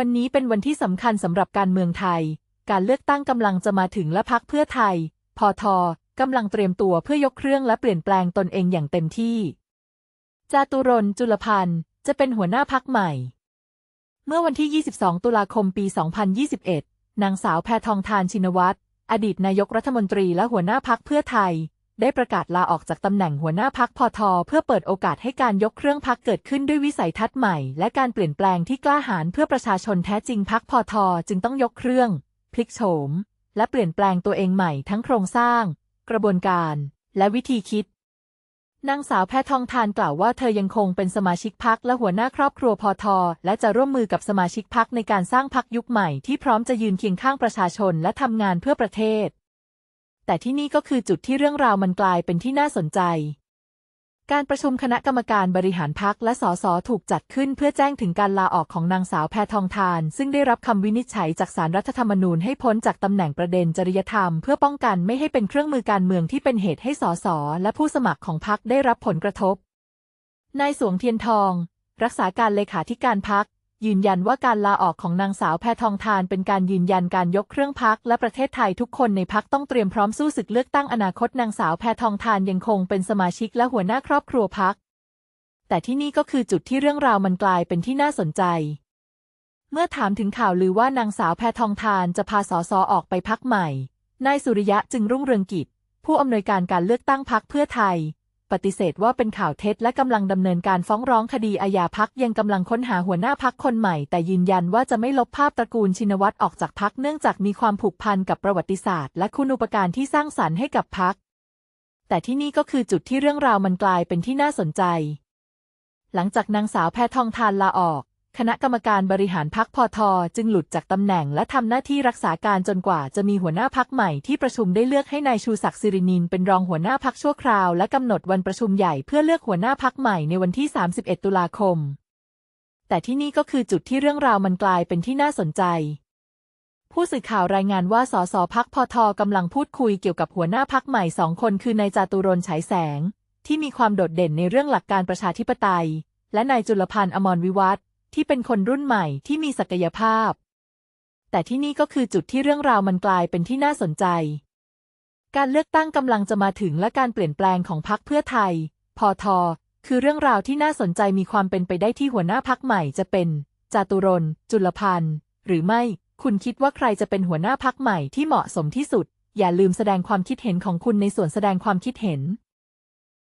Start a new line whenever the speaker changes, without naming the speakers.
วันนี้เป็นวันที่สำคัญสำหรับการเมืองไทย การเลือกตั้งกำลังจะมาถึงและพักเพื่อไทย พอทกำลังเตรียมตัวเพื่อยกเครื่องและเปลี่ยนแปลงตนเองอย่างเต็มที่ จาตุรนจุลพันธ์จะเป็นหัวหน้าพักใหม่ เมื่อวันที่ 22 ตุลาคมปี 2021 นางสาวแพทองทานชินวัตร อดีตนายกรัฐมนตรีและหัวหน้าพักเพื่อไทย ได้ประกาศลาออกจากตำแหน่งหัวหน้าพักพอทเพื่อเปิดโอกาสให้การยกเครื่องพักเกิดขึ้นด้วยวิสัยทัศน์ใหม่ และการเปลี่ยนแปลงที่กล้าหาญเพื่อประชาชนแท้จริงพักพอทจึงต้องยกเครื่อง พลิกโฉม และเปลี่ยนแปลงตัวเองใหม่ทั้งโครงสร้าง กระบวนการ และวิธีคิดนางสาวแพทองทานกล่าวว่าเธอยังคงเป็นสมาชิกพักและหัวหน้าครอบครัวพอทและจะร่วมมือกับสมาชิกพักในการสร้างพักยุคใหม่ที่พร้อมจะยืนเคียงข้างประชาชนและทำงานเพื่อประเทศ แต่ที่นี่ก็คือจุดที่เรื่องราวมันกลายเป็นที่น่าสนใจ การประชุมคณะกรรมการบริหารพักและสสถูกจัดขึ้นเพื่อแจ้งถึงการลาออกของนางสาวแพทองทาน ซึ่งได้รับคำวินิจฉัยจากศาลรัฐธรรมนูญให้พ้นจากตำแหน่งประเด็นจริยธรรม เพื่อป้องกันไม่ให้เป็นเครื่องมือการเมืองที่เป็นเหตุให้สสและผู้สมัครของพักได้รับผลกระทบนายสวงเทียนทอง รักษาการเลขาธิการพัก ยืนยันว่าการลาออกของนางสาวแพทองทานเป็นการยืนยันการยกเครื่องพักและประเทศไทยทุกคนในพักต้องเตรียมพร้อมสู้ศึกเลือกตั้งอนาคตนางสาวแพทองทานยังคงเป็นสมาชิกและหัวหน้าครอบครัวพัก แต่ที่นี่ก็คือจุดที่เรื่องราวมันกลายเป็นที่น่าสนใจ เมื่อถามถึงข่าวลือว่านางสาวแพทองทานจะพาสสออกไปพักใหม่ นายสุริยะจึงรุ่งเรืองกิจ ผู้อำนวยการการเลือกตั้งพักเพื่อไทย ปฏิเสธว่าเป็นข่าวเท็จและกำลังดำเนินการฟ้องร้องคดีอาญาพักยังกำลังค้นหาหัวหน้าพักคนใหม่ แต่ยืนยันว่าจะไม่ลบภาพตระกูลชินวัตรออกจากพักเนื่องจากมีความผูกพันกับประวัติศาสตร์ และคุณูปการที่สร้างสรรค์ให้กับพัก แต่ที่นี่ก็คือจุดที่เรื่องราวมันกลายเป็นที่น่าสนใจ หลังจากนางสาวแพทองทานลาออก คณะกรรมการบริหารพักพอทจึงหลุดจากตำแหน่งและทำหน้าที่รักษาการจนกว่าจะมีหัวหน้าพักใหม่ที่ประชุมได้เลือกให้นายชูศักดิ์สิรินินเป็นรองหัวหน้าพักชั่วคราว และกำหนดวันประชุมใหญ่เพื่อเลือกหัวหน้าพักใหม่ในวันที่ 31 ตุลาคม แต่ที่นี่ก็คือจุดที่เรื่องราวมันกลายเป็นที่น่าสนใจ ผู้สื่อข่าวรายงานว่าสสพักพอทกำลังพูดคุยเกี่ยวกับหัวหน้าพักใหม่สองคนคือนายจาตุรนฉายแสง ที่มีความโดดเด่นในเรื่องหลักการประชาธิปไตย และนายจุลพันธ์อมรวิวัฒ ที่เป็นคนรุ่นใหม่ที่มีศักยภาพ แต่ที่นี่ก็คือจุดที่เรื่องราวมันกลายเป็นที่น่าสนใจ การเลือกตั้งกำลังจะมาถึงและการเปลี่ยนแปลงของพรรคเพื่อไทย พอทคือเรื่องราวที่น่าสนใจมีความเป็นไปได้ที่หัวหน้าพักใหม่จะเป็น จาตุรนจุลพันธ์หรือไม่คุณคิดว่าใครจะเป็นหัวหน้าพักใหม่ที่เหมาะสมที่สุด อย่าลืมแสดงความคิดเห็นของคุณในส่วนแสดงความคิดเห็น